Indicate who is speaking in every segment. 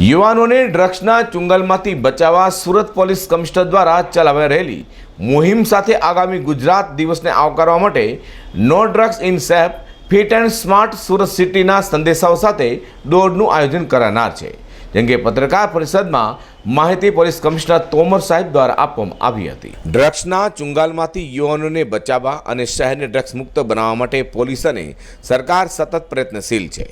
Speaker 1: યુવાનોને ડ્રગ્સના ચુંગલમાંથી બચાવવા Surat police commissioner દ્વારા ચલાવાઈ રહેલી મુહિમ સાથે આગામી ગુજરાત દિવસને આવકારવા માટે no drugs in safe, fit and smart Surat સિટીના સંદેશાઓ સાથે દોડનું આયોજન કરાનાર છે, જેમ કે પત્રકાર પરિષદમાં માહિતી પોલીસ કમિશનર તોમર સાહેબ દ્વારા આપવામાં આવી હતી. ડ્રગ્સના ચુંગાલમાંથી યુવાનોને બચાવવા અને શહેરને ડ્રગ્સ મુક્ત બનાવવા માટે પોલીસ અને સરકાર સતત પ્રયત્નશીલ છે.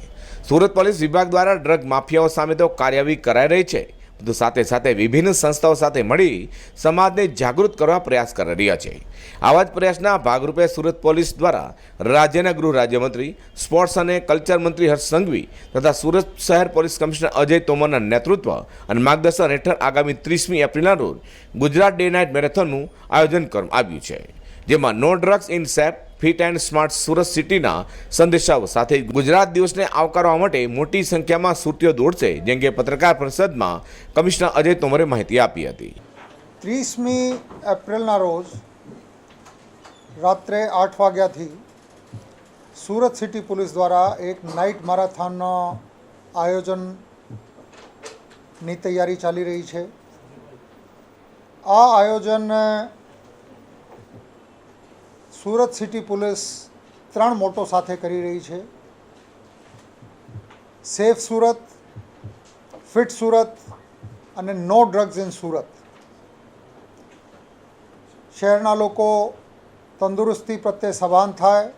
Speaker 1: સુરત પોલીસ વિભાગ દ્વારા ડ્રગ માફિયાઓ સામે તો કાર્યવાહી કરાઈ રહી છે. પરંતુ સાથે સાથે વિભિન્ન સંસ્થાઓ સાથે મળી સમાજને જાગૃત કરવા પ્રયાસ કરી રહ્યા છે. આવા જ પ્રયાસના ભાગરૂપે સુરત પોલીસ દ્વારા રાજ્યના ગૃહ રાજ્યમંત્રી, સ્પોર્ટ્સ અને કલ્ચર મંત્રી હર્ષ સંઘવી તથા સુરત શહેર પોલીસ કમિશનર અજય તોમરના નેતૃત્વ અને માર્ગદર્શન હેઠળ આગામી ત્રીસમી એપ્રિલના રોજ ગુજરાત ડે નાઇટ મેરેથોનનું આયોજન કરવામાં આવ્યું છે. જેમાં no drugs in safe fit and smart Surat સિટીના સંદેશાઓ સાથે ગુજરાત દિવસને આવકારવા માટે મોટી સંખ્યામાં સુરતીઓ દોડશે, જેમ કે પત્રકાર પરિષદમાં કમિશનર અજય તોમરે માહિતી આપી હતી.
Speaker 2: ત્રીસમી એપ્રિલના રોજ રાત્રે આઠ વાગ્યાથી સુરત સિટી પોલીસ દ્વારા એક નાઇટ મેરાથોનનો આયોજનની તૈયારી ચાલી રહી છે. આ આયોજન સુરત સિટી પોલીસ ત્રણ મોટો સાથે કરી રહી છે. સેફ સુરત, ફિટ સુરત અને નો ડ્રગ્સ ઇન સુરત. શહેરના લોકો તંદુરસ્તી પ્રત્યે સભાન થાય.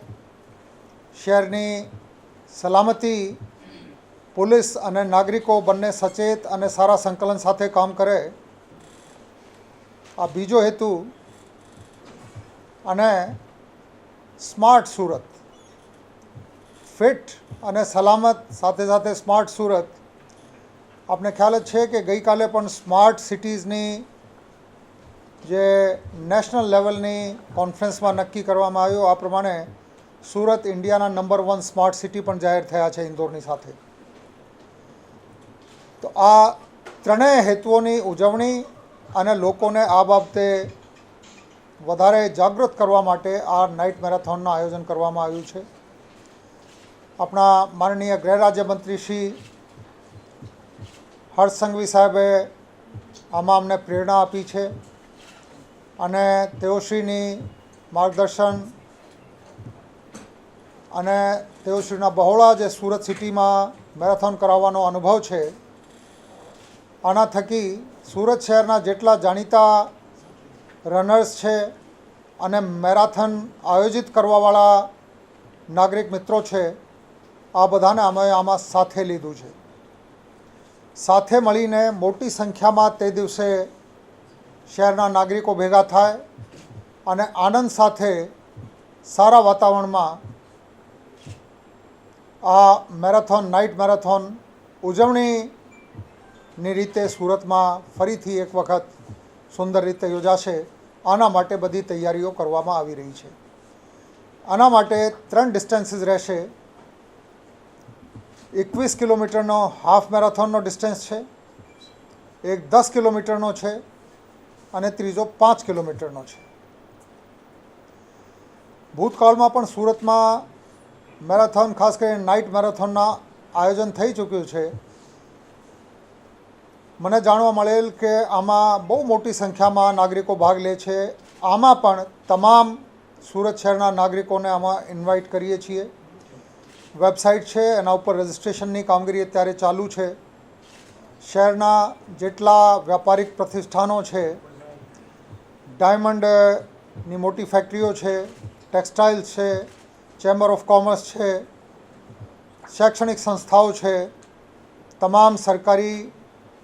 Speaker 2: શહેરની સલામતી પોલીસ અને નાગરિકો બંને સચેત અને સારા સંકલન સાથે કામ કરે. આ બીજો હેતુ અને સ્માર્ટ સુરત. ફિટ અને સલામત, સાથે સાથે સ્માર્ટ સુરત. આપને ખ્યાલ જ છે કે ગઈકાલે પણ સ્માર્ટ સિટીઝની જે નેશનલ લેવલની કોન્ફરન્સમાં નક્કી કરવામાં આવ્યું. આ પ્રમાણે સુરત ઇન્ડિયાના નંબર વન સ્માર્ટ સિટી પણ જાહેર થયા છે ઇન્દોરની સાથે. તો આ ત્રણેય હેતુઓની ઉજવણી અને લોકોને આ બાબતે વધારે જાગૃત કરવા માટે આ નાઇટ મેરેથોનનું આયોજન કરવામાં આવ્યું છે. આપણા માનનીય ગૃહ રાજ્યમંત્રી શ્રી હર્ષ સંઘવી સાહેબે આમાં અમને પ્રેરણા આપી છે અને તેઓશ્રીની માર્ગદર્શન અને તેઓશ્રીના બહોળા જે સુરત સિટીમાં મેરેથોન કરાવવાનો અનુભવ છે, આના થકી સુરત શહેરના જેટલા જાણીતા રનર્સ છે અને મેરાથન આયોજિત કરવાવાળા નાગરિક મિત્રો છે, આ બધાને અમે આમાં સાથે લીધું છે. સાથે મળીને મોટી સંખ્યામાં તે દિવસે શહેરના નાગરિકો ભેગા થાય અને આનંદ સાથે સારા વાતાવરણમાં આ મેરેથોન, નાઇટ મેરેથોન ઉજવણીની રીતે સુરતમાં ફરીથી એક વખત સુંદર રીતે યોજાશે. આના માટે બધી તૈયારીઓ કરવામાં આવી રહી છે. આના માટે ત્રણ ડિસ્ટન્સીસ રહેશે. એકવીસ કિલોમીટરનો હાફ મેરાથોનનો ડિસ્ટન્સ છે. એક દસ કિલોમીટરનો છે અને ત્રીજો પાંચ કિલોમીટરનો છે. ભૂતકાળમાં પણ સુરતમાં મેરાથોન ખાસ કરીને નાઇટ મેરાથોનના આયોજન થઈ ચૂક્યું છે. મને જાણવા મળેલ કે આમાં બહુ મોટી સંખ્યામાં નાગરિકો ભાગ લે છે. આમાં પણ તમામ સુરત શહેરના નાગરિકોને આમાં ઇન્વાઇટ કરીએ છીએ. વેબસાઇટ છે, એના ઉપર રજિસ્ટ્રેશનની કામગીરી અત્યારે ચાલુ છે. શહેરના જેટલા વ્યાપારિક પ્રતિષ્ઠાનો છે ડાયમંડની મોટી ફેક્ટરીઓ છે ટેક્સટાઇલ્સ છે ચેમ્બર ઓફ કોમર્સ છે, શૈક્ષણિક સંસ્થાઓ છે, તમામ સરકારી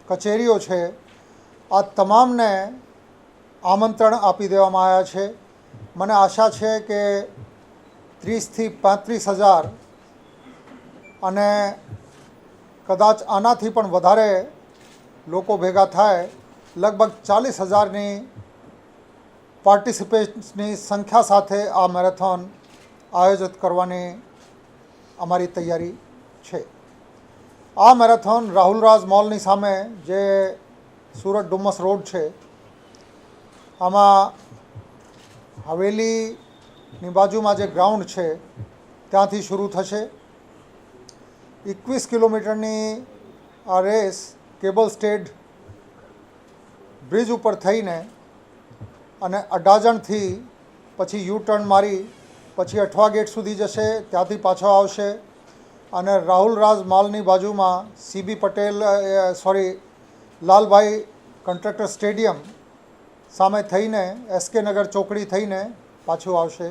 Speaker 2: કચેરીઓ છે, આ તમામને આમંત્રણ આપી દેવામાં આવ્યા છે. મને આશા છે કે ત્રીસથી પાંત્રીસ હજાર અને કદાચ આનાથી પણ વધારે લોકો ભેગા થાય. લગભગ ચાલીસ હજારની પાર્ટિસિપેન્ટ્સની સંખ્યા સાથે આ મેરેથોન આયોજિત કરવાની અમારી તૈયારી છે. આ મેરેથોન રાહુલ રાજ મોલની સામે જે સુરત ડુમસ રોડ છે, આમાં હવેલીની બાજુમાં જે ગ્રાઉન્ડ છે, ત્યાંથી શરૂ થશે. એકવીસ કિલોમીટરની આ રેસ કેબલ સ્ટેડ બ્રિજ ઉપર થઈને અને અડાજણથી પછી યુ ટર્ન મારી, પછી અઠવા ગેટ સુધી જશે, ત્યાંથી પાછો આવશે. અને રાહુલ રાજ માલની બાજુમાં CB Patel sorry Lalbhai contractor stadium સામે થઈને એસકે નગર ચોકડી થઈને પાછું આવશે.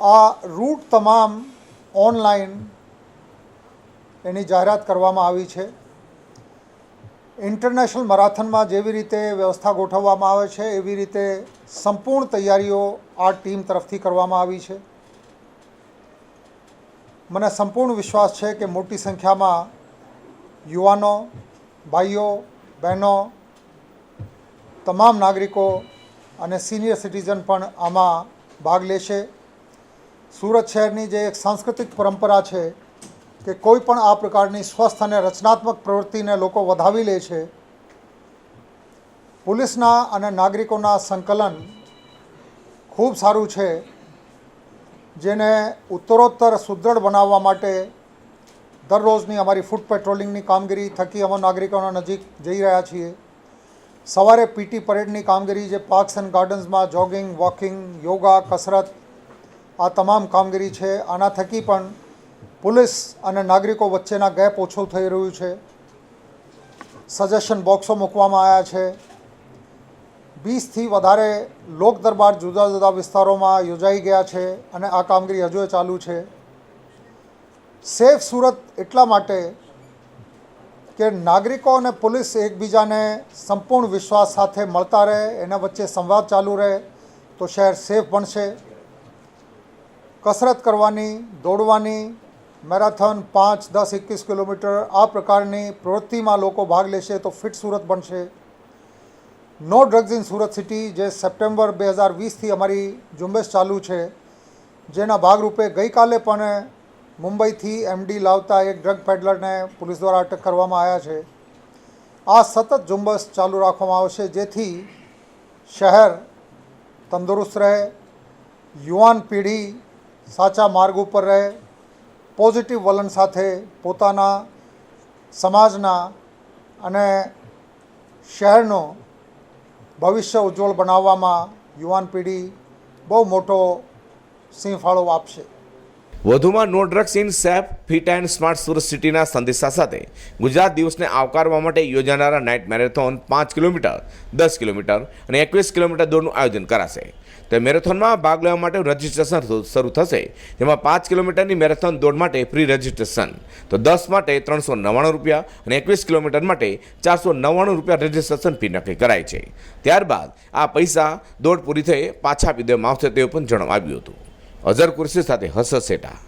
Speaker 2: આ રૂટ તમામ ઓનલાઈન એની જાહેરાત કરવામાં આવી છે. ઇન્ટરનેશનલ મેરાથનમાં જેવી રીતે વ્યવસ્થા ગોઠવવામાં આવે છે, એવી રીતે સંપૂર્ણ તૈયારીઓ આ ટીમ તરફથી કરવામાં આવી છે. મને સંપૂર્ણ વિશ્વાસ છે કે મોટી સંખ્યામાં યુવાનો, ભાઈઓ, બહેનો, તમામ નાગરિકો અને સિનિયર સિટીઝન પણ આમાં ભાગ લેશે. સુરત શહેરની જે એક સાંસ્કૃતિક પરંપરા છે કે કોઈ પણ આ પ્રકારની સ્વસ્થ અને રચનાત્મક પ્રવૃત્તિને લોકો વધાવી લે છે, પોલીસના અને નાગરિકોના સંકલન ખૂબ સારું છે. જેને ઉત્તરોત્તર સુદૃઢ બનાવવા માટે દરરોજની અમારી ફૂટ પેટ્રોલિંગની કામગીરી થકી અમે નાગરિકોના નજીક જઈ રહ્યા છીએ. સવારે પીટી પરેડની કામગીરી જે પાર્ક્સ એન્ડ ગાર્ડન્સમાં જોગિંગ, વોકિંગ, યોગા, કસરત, આ તમામ કામગીરી છે, આના થકી પણ પોલીસ અને નાગરિકો વચ્ચેના ગેપ ઓછો થઈ રહ્યું છે. સજેશન બોક્સો મૂકવામાં આવ્યા છે. વીસથી વધારે લોક દરબાર જુદા જુદા વિસ્તારોમાં યોજાઈ ગયા છે અને આ કામગીરી હજુ ચાલુ છે. સેફ સુરત એટલા માટે કે નાગરિકો અને પોલીસ એકબીજાને સંપૂર્ણ વિશ્વાસ સાથે મળતા રહે, એના વચ્ચે સંવાદ ચાલુ રહે, તો શહેર સેફ બનશે. કસરત કરવાની, દોડવાની, મેરાથોન પાંચ, દસ, એકવીસ કિલોમીટર આ પ્રકારની પ્રવૃત્તિમાં લોકો ભાગ લેશે તો ફિટ સુરત બનશે. No drugs in Surat city, જે સપ્ટેમ્બર બે હજાર વીસથી અમારી ઝુંબેશ ચાલુ છે, જેના ભાગરૂપે ગઈકાલે પણ મુંબઈથી એમડી લાવતા એક ડ્રગ પેડલરને પોલીસ દ્વારા અટક કરવામાં આવ્યા છે. આ સતત ઝુંબેશ ચાલુ રાખવામાં આવશે, જેથી શહેર તંદુરસ્ત રહે, યુવાન પેઢી સાચા માર્ગ ઉપર રહે, પોઝિટિવ વલણ સાથે પોતાના સમાજના અને શહેરનું ભવિષ્ય ઉજ્જવળ બનાવવામાં યુવાન પેઢી બહુ મોટો સિંહફાળો આપશે.
Speaker 1: વધુમાં no drugs in safe, fit and smart Surat સિટીના સંદેશા સાથે ગુજરાત દિવસને આવકારવા માટે યોજાનારા નાઇટ મેરેથોન પાંચ કિલોમીટર, દસ કિલોમીટર અને એકવીસ કિલોમીટર દોડનું આયોજન કરાશે. તો મેરેથોનમાં ભાગ લેવા માટે રજિસ્ટ્રેશન શરૂ થશે, જેમાં પાંચ કિલોમીટરની મેરેથોન દોડ માટે ફ્રી રજિસ્ટ્રેશન. તો દસ માટે ત્રણસો નવ્વાણું રૂપિયા અને એકવીસ કિલોમીટર માટે ચારસો નવ્વાણું રૂપિયા રજિસ્ટ્રેશન ફી નક્કી કરાઈ છે. ત્યારબાદ આ પૈસા દોડ પૂરી થઈ પાછા આપી દેવામાં આવશે તેવું પણ જણાવ્યું હતું. અઝર કુર્સી સાથે હસ શેઠા